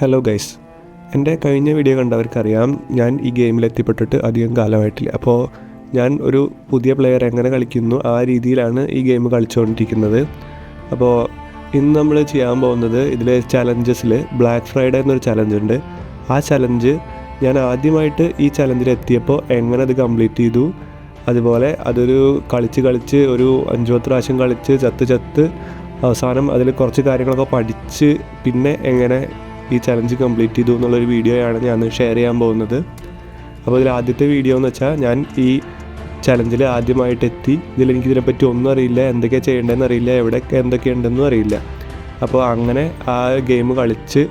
Hello guys എന്റെ കഴിഞ്ഞ video കണ്ടവർക്കറിയാം ഞാൻ ഈ ഗെയിമിൽ എത്തിപ്പെട്ടിട്ട് അധികം കാലമായിട്ടില്ല. അപ്പോൾ ഞാൻ ഒരു പുതിയ പ്ലെയർ എങ്ങനെ കളിക്കുന്നു ആ രീതിയിലാണ് ഈ ഗെയിം കളിച്ചുകൊണ്ടിരിക്കുന്നത് അപ്പോൾ ഇന്ന് നമ്മൾ ചെയ്യാൻ പോകുന്നത് ഇതിലെ ചലഞ്ചസിൽ ബ്ലാക്ക് ഫ്രൈഡേ എന്നൊരു ചലഞ്ച് ഉണ്ട്. ആ ചലഞ്ച് ഞാൻ ആദ്യമായിട്ട് ഈ ചലഞ്ചിൽ എത്തിയപ്പോൾ എങ്ങനെ അത് കംപ്ലീറ്റ് ചെയ്തു അതുപോലെ അതൊരു കളിച്ച് കളിച്ച് ഒരു അഞ്ചു പത്ത് പ്രാവശ്യം കളിച്ച് ചത്ത് ചത്ത് അവസാനം അതിൽ കുറച്ച് കാര്യങ്ങളൊക്കെ പഠിച്ച് പിന്നെ എങ്ങനെ ഈ ചലഞ്ച് കംപ്ലീറ്റ് ചെയ്തു എന്നുള്ളൊരു വീഡിയോയാണ് ഞാൻ ഷെയർ ചെയ്യാൻ പോകുന്നത്. അപ്പോൾ ഇതിൽ ആദ്യത്തെ വീഡിയോ എന്ന് വെച്ചാൽ ഞാൻ ഈ ചലഞ്ചിൽ ആദ്യമായിട്ട് എത്തി. ഇതിൽ എനിക്ക് ഇതിനെപ്പറ്റി ഒന്നും അറിയില്ല. എന്തൊക്കെയാണ് ചെയ്യേണ്ടതെന്ന് അറിയില്ല. എവിടെ എന്തൊക്കെയുണ്ടെന്നും അറിയില്ല. അപ്പോൾ അങ്ങനെ ആ ഗെയിം കളിച്ച്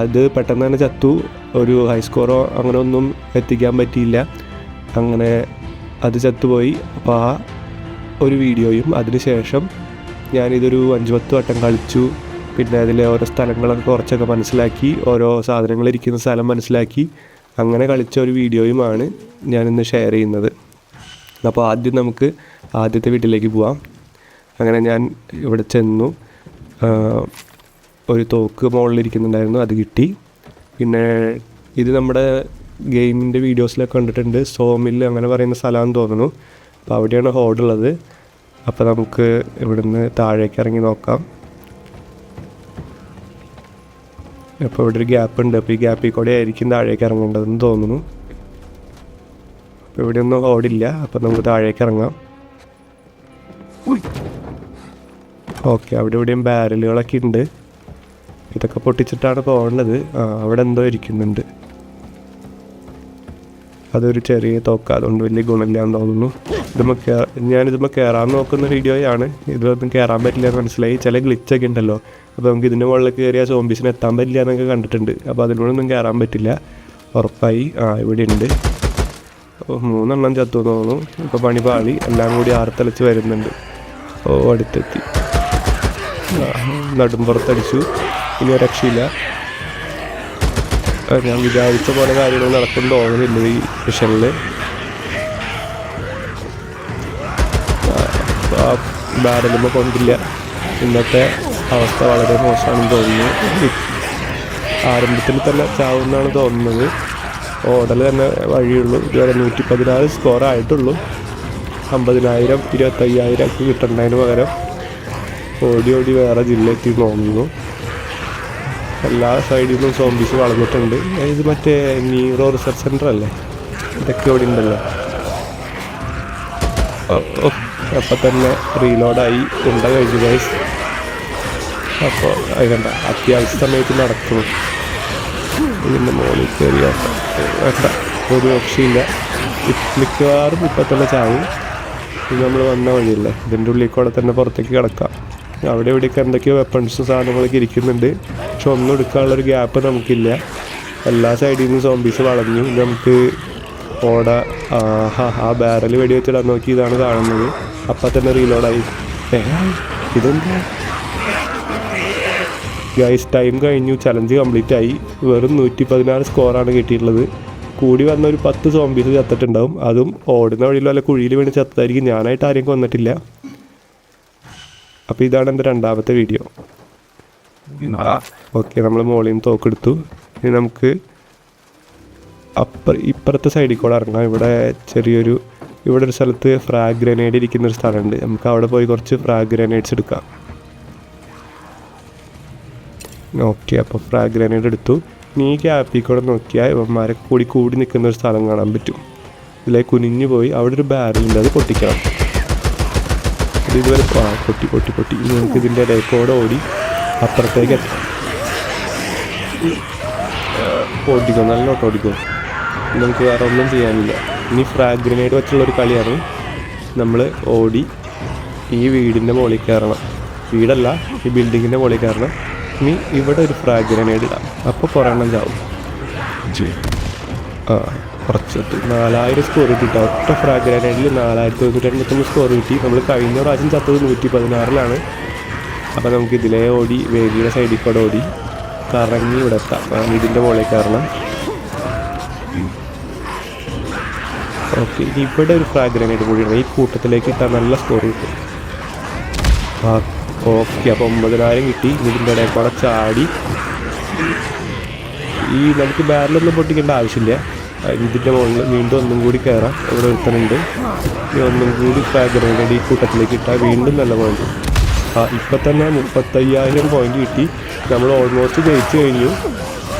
അത് പെട്ടെന്ന് തന്നെ ചത്തു. ഒരു ഹൈ സ്കോറോ അങ്ങനെ ഒന്നും എത്തിക്കാൻ പറ്റിയില്ല. അങ്ങനെ അത് ചത്തുപോയി. അപ്പോൾ ആ ഒരു വീഡിയോയും അതിനുശേഷം ഞാനിതൊരു അഞ്ച് പത്ത് വട്ടം കളിച്ചു. പിന്നെ അതിലെ ഓരോ സ്ഥലങ്ങളൊക്കെ കുറച്ചൊക്കെ മനസ്സിലാക്കി ഓരോ സാധനങ്ങൾ ഇരിക്കുന്ന സ്ഥലം മനസ്സിലാക്കി അങ്ങനെ കളിച്ച ഒരു വീഡിയോയുമാണ് ഞാനിന്ന് ഷെയർ ചെയ്യുന്നത്. അപ്പോൾ ആദ്യം നമുക്ക് ആദ്യത്തെ വീട്ടിലേക്ക് പോവാം. അങ്ങനെ ഞാൻ ഇവിടെ ചെന്നു. ഒരു തോക്ക് മുകളിലിരിക്കുന്നുണ്ടായിരുന്നു അത് കിട്ടി. പിന്നെ ഇത് നമ്മുടെ ഗെയിമിന്റെ വീഡിയോസിലൊക്കെ കണ്ടിട്ടുണ്ട് സോമിൽ അങ്ങനെ പറയുന്ന സ്ഥലമാണെന്ന് തോന്നുന്നു. അപ്പോൾ അവിടെയാണ് ഹോഡുള്ളത്. അപ്പോൾ നമുക്ക് ഇവിടുന്ന് താഴേക്ക് ഇറങ്ങി നോക്കാം. അപ്പോൾ ഇവിടെ ഒരു ഗ്യാപ്പ് ഉണ്ട് അപ്പോൾ ഈ ഗ്യാപ്പിൽ കൂടെ ആയിരിക്കും താഴേക്ക് ഇറങ്ങേണ്ടതെന്ന് തോന്നുന്നു. അപ്പോൾ ഇവിടെ ഒന്നും ഓടില്ല. അപ്പോൾ നമുക്ക് താഴേക്ക് ഇറങ്ങാം. ഓക്കെ അവിടെ ഇവിടെയും ബാരലുകളൊക്കെ ഉണ്ട്. ഇതൊക്കെ പൊട്ടിച്ചിട്ടാണ് പോകേണ്ടത്. ആ അവിടെ എന്തോ ഇരിക്കുന്നുണ്ട്. അതൊരു ചെറിയ തോക്ക. അതുകൊണ്ട് വലിയ ഗുണമില്ലാന്ന് തോന്നുന്നു. ഇതുമ്മ ഞാനിതുമ്പോൾ കയറാൻ നോക്കുന്ന വീഡിയോയാണ് ഇതൊന്നും കയറാൻ പറ്റില്ല എന്ന് മനസ്സിലായി. ചില ഗ്ലിച്ചൊക്കെ ഉണ്ടല്ലോ. അപ്പോൾ നമുക്ക് ഇതിന്റെ മുകളിൽ കയറിയ സോംബീസിന് എത്താൻ പറ്റില്ല എന്നൊക്കെ കണ്ടിട്ടുണ്ട്. അപ്പോൾ അതിലൂടെയൊന്നും കയറാൻ പറ്റില്ല. ഉറപ്പായി. ആ ഇവിടെ ഉണ്ട്. അപ്പോൾ മൂന്നെണ്ണം ചത്തു തോന്നുന്നു. ഇപ്പോൾ പണി പാളി. എല്ലാം കൂടി ആർത്തലച്ച് വരുന്നുണ്ട്. ഓ അടുത്തെത്തി. നടും നടുമ്പുറത്തടിച്ചു ഇനി രക്ഷയില്ല. ഞാൻ വിചാരിച്ച പോലെ കാര്യങ്ങൾ നടക്കും തോന്നുന്നില്ല ഈ മിഷനിൽ ബാരലുമ്പോൾ കൊണ്ടില്ല. ഇന്നത്തെ അവസ്ഥ വളരെ മോശമാണെന്ന് തോന്നുന്നു. ആരംഭത്തിൽ തന്നെ ചാവുമെന്നാണ് തോന്നുന്നത്. ഓടൽ തന്നെ വഴിയുള്ളൂ. ഇതുവരെ നൂറ്റി പതിനാറ് സ്കോർ ആയിട്ടുള്ളൂ. അമ്പതിനായിരം ഇരുപത്തയ്യായിരം ഒക്കെ കിട്ടേണ്ടതിന് പകരം ഓടി ഓടി വേറെ ജില്ലയെത്തി തോന്നുന്നു. എല്ലാ സൈഡിൽ നിന്നും സോംബീസ് വളർന്നിട്ടുണ്ട്. ഇത് മറ്റേ നീറോ റിസർച്ച് സെന്റർ അല്ലേ? ഇതൊക്കെ ഇവിടെ ഉണ്ടല്ലോ. അപ്പം തന്നെ റീലോഡായി ഉണ്ട കഴിഞ്ഞു ഗൈസ് അപ്പോൾ അതിനെന്ത അത്യാവശ്യ സമയത്ത് നടക്കുന്നു ഇതിന്റെ മുകളിൽ കയറിയ. ഒരു രക്ഷയില്ല മിക്കവാറും ഇപ്പം തന്നെ ചാവും. ഇത് നമ്മൾ വന്ന വഴിയല്ലേ? ഇതിന്റെ ഉള്ളിൽ കൂടെ തന്നെ പുറത്തേക്ക് കിടക്കാം. അവിടെ ഇവിടെയൊക്കെ എന്തൊക്കെയോ വെപ്പൺസും സാധനങ്ങളൊക്കെ ഇരിക്കുന്നുണ്ട്. പക്ഷെ ഒന്നും എടുക്കാനുള്ളൊരു ഗ്യാപ്പ് നമുക്കില്ല. എല്ലാ സൈഡിൽ നിന്നും സോംബീസ് വളഞ്ഞു. നമുക്ക് ഓട ആ ബാരൽ വെടിവെച്ചിടാൻ നോക്കി ഇതാണ് കാണുന്നത്. അപ്പം തന്നെ റീലോഡായി ഇതെന്താ? ഗൈസ് ടൈം കഴിഞ്ഞു. ചലഞ്ച് കംപ്ലീറ്റ് ആയി. വെറും നൂറ്റി പതിനാറ് സ്കോറാണ് കിട്ടിയിട്ടുള്ളത്. കൂടി വന്ന ഒരു പത്ത് സോംബീസ് ചത്തിട്ടുണ്ടാവും. അതും ഓടുന്ന വഴിയിൽ വല്ല കുഴിയിൽ വീണ് ചത്തായിരിക്കും ഞാനായിട്ട് ആരെയും കൊന്നിട്ടില്ല. അപ്പോൾ ഇതാണ് എന്റെ രണ്ടാമത്തെ വീഡിയോ ഓക്കെ നമ്മൾ മോളിൽ നിന്ന് തോക്കെടുത്തു ഇനി നമുക്ക് അപ്പ ഇപ്പുറത്തെ സൈഡിൽ കൂടെ ഇറങ്ങാം. ഇവിടെ ചെറിയൊരു ഇവിടെ ഒരു സ്ഥലത്ത് ഫ്രാഗ് ഗ്രനേഡ് ഇരിക്കുന്ന ഒരു സ്ഥലമുണ്ട്. നമുക്ക് അവിടെ പോയി കുറച്ച് ഫ്രാഗ് ഗ്രനേഡ്സ് എടുക്കാം. ഓക്കെ അപ്പോൾ ഫ്രാഗ് ഗ്രനേഡ് എടുത്തു. നീ ഗ്യാപ്പിൽ കൂടെ നോക്കിയാൽ ഇവന്മാരെ കൂടി കൂടി നിൽക്കുന്ന ഒരു സ്ഥലം കാണാൻ പറ്റും. ഇതിലേക്ക് കുനിഞ്ഞു പോയി. അവിടെ ഒരു ബാരലുണ്ട് അത് പൊട്ടിക്കണം. അത് ഇതുവരെ ആ പൊട്ടി പൊട്ടി പൊട്ടി. നമുക്ക് ഇതിന്റെ ഇടയ്ക്കോടെ കൂടെ ഓടി അപ്പുറത്തേക്ക് എത്താം. നല്ല നല്ലോട്ട് ഓടിക്കും. നമുക്ക് വേറെ ഒന്നും ചെയ്യാനില്ല. ഇനി ഫ്രാഗ് ഗ്രനേഡ് വെച്ചുള്ളൊരു കളിയാണ് നമ്മൾ ഓടി ഈ വീടിന്റെ മുകളിൽ കയറണം. വീടല്ല ഈ ബിൽഡിങ്ങിന്റെ മുകളിൽ കയറണം. ഇനി ഇവിടെ ഒരു ഫ്രാഗ് ഗ്രനേഡ് ഇടാം. അപ്പോൾ കുറേ എണ്ണം ചാവും ആ കുറച്ചെത്തി നാലായിരം സ്കോർ കിട്ടി. ഒറ്റ ഫ്രാഗ് ഗ്രനേഡിൽ നാലായിരത്തി തൊണ്ണൂറ്റി എൺപത്തൊന്ന് സ്കോർ കിട്ടി. നമ്മൾ കഴിഞ്ഞ പ്രാവശ്യം ചത്തത് നൂറ്റി പതിനാറിലാണ് അപ്പോൾ നമുക്ക് ഇതിലേ ഓടി വേദിയുടെ സൈഡിൽ കൂടെ ഓടി കറങ്ങി ഇവിടെ എത്താം. ഇതിന്റെ ഇതിന്റെ മുകളിൽ കയറണം. ഓക്കെ ഇവിടെ ഒരു ഫ്രാഗ് ഗ്രനേഡ് കൂടി ഈ കൂട്ടത്തിലേക്ക് ഇട്ടാൽ നല്ല സ്കോർ കിട്ടും. ആ ഓക്കെ അപ്പോൾ ഒമ്പതിനായിരം കിട്ടി. ഇതിന്റെ ഇടയിൽ കൂടെ ചാടി ഈ നമുക്ക് ബാരലൊന്നും പൊട്ടിക്കേണ്ട ആവശ്യമില്ല. ഇതിന്റെ മുകളിൽ വീണ്ടും ഒന്നും കൂടി കയറാം. ഇവിടെ ഒരുത്തനുണ്ട്. ഈ ഒന്നും കൂടി ഗ്രനേഡ് ഈ കൂട്ടത്തിലേക്ക് ഇട്ടാൽ വീണ്ടും നല്ല പോയിന്റ് ആ ഇപ്പം തന്നെ മുപ്പത്തയ്യായിരം പോയിന്റ് കിട്ടി. നമ്മൾ ഓൾമോസ്റ്റ് ജയിച്ചു കഴിഞ്ഞു.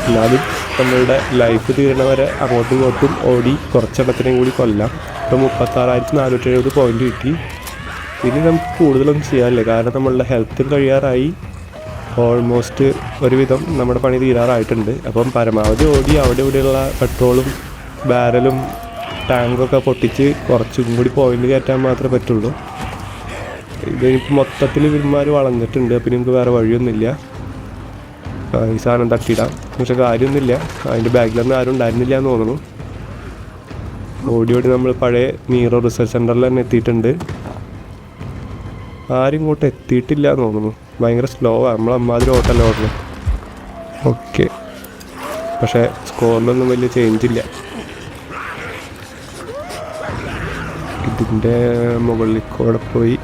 എന്നാലും നമ്മളുടെ ലൈഫ് തീരണ വരെ അങ്ങോട്ടും ഇങ്ങോട്ടും ഓടി കുറച്ചെണ്ണത്തിനെയും കൂടി കൊല്ലാം. ഇപ്പം മുപ്പത്താറായിരത്തി നാനൂറ്റി എഴുപത് പോയിന്റ് കിട്ടി. ഇനി നമുക്ക് കൂടുതലൊന്നും ചെയ്യാനില്ല. കാരണം നമ്മളുടെ ഹെൽത്തും കഴിയാറായി. ഓൾമോസ്റ്റ് ഒരുവിധം നമ്മുടെ പണി തീരാറായിട്ടുണ്ട്. അപ്പം പരമാവധി ഓടി അവിടെ ഇവിടെയുള്ള പെട്രോളും ബാരലും ടാങ്കൊക്കെ പൊട്ടിച്ച് കുറച്ചും കൂടി പോയിന്റ് കയറ്റാൻ മാത്രമേ പറ്റുള്ളൂ. ഇതിപ്പോൾ മൊത്തത്തിൽ ഇവന്മാർ വളഞ്ഞിട്ടുണ്ട്. അപ്പം നമുക്ക് വേറെ വഴിയൊന്നുമില്ല. ഈ സാധനം തട്ടിയിടാം പക്ഷെ കാര്യമൊന്നുമില്ല. അതിന്റെ ബാഗിലൊന്നും ആരും ഉണ്ടായിരുന്നില്ല എന്ന് തോന്നുന്നു. ഓടി ഓടി നമ്മൾ പഴയ നീറോ റിസർച്ച് സെന്ററിൽ തന്നെ എത്തിയിട്ടുണ്ട്. ആരും ഇങ്ങോട്ട് എത്തിയിട്ടില്ല എന്ന് തോന്നുന്നു. ഭയങ്കര സ്ലോ ആണ് നമ്മൾ അമ്മാതിരി ഓട്ടല്ല ഓടുന്നത്. ഓക്കെ പക്ഷേ സ്കോറിലൊന്നും വലിയ ചേഞ്ച് ഇല്ല. ഇതിന്റെ മുകളിൽ കൂടെ പോയി.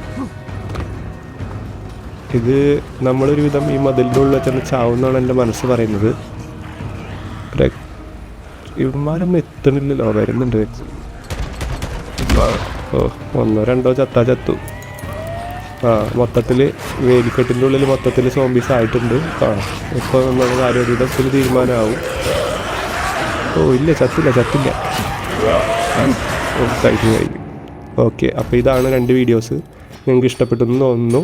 ഇത് നമ്മളൊരു വിധം ഈ മതിലിന്റെ ഉള്ളിൽ വെച്ചാൽ ചാവുന്നാണ് എന്റെ മനസ്സ് പറയുന്നത്. ഇവന്മാരൊന്നും എത്തണില്ലല്ലോ. വരുന്നുണ്ട്. ഓ ഒന്നോ രണ്ടോ ചത്താ ചത്തു. ആ മൊത്തത്തിൽ വേലിക്കെട്ടിന്റെ ഉള്ളിൽ മൊത്തത്തിൽ സോംബീസ് ആയിട്ടുണ്ട്. ആ ഇപ്പോൾ നമ്മുടെ കാര്യത്തിൽ തീരുമാനമാവും ഓ ഇല്ല ചത്തില്ല ചത്തില്ല. ഓക്കെ അപ്പോൾ ഇതാണ് രണ്ട് വീഡിയോസ് നിങ്ങൾക്ക് ഇഷ്ടപ്പെട്ടെന്ന് തോന്നുന്നു.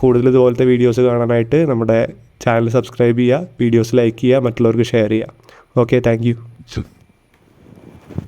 കൂടുതൽ ഇതുപോലത്തെ വീഡിയോസ് കാണാനായിട്ട് നമ്മുടെ ചാനൽ സബ്സ്ക്രൈബ് ചെയ്യുക വീഡിയോസ് ലൈക്ക് ചെയ്യുക മറ്റുള്ളവർക്ക് ഷെയർ ചെയ്യുക. Okay thank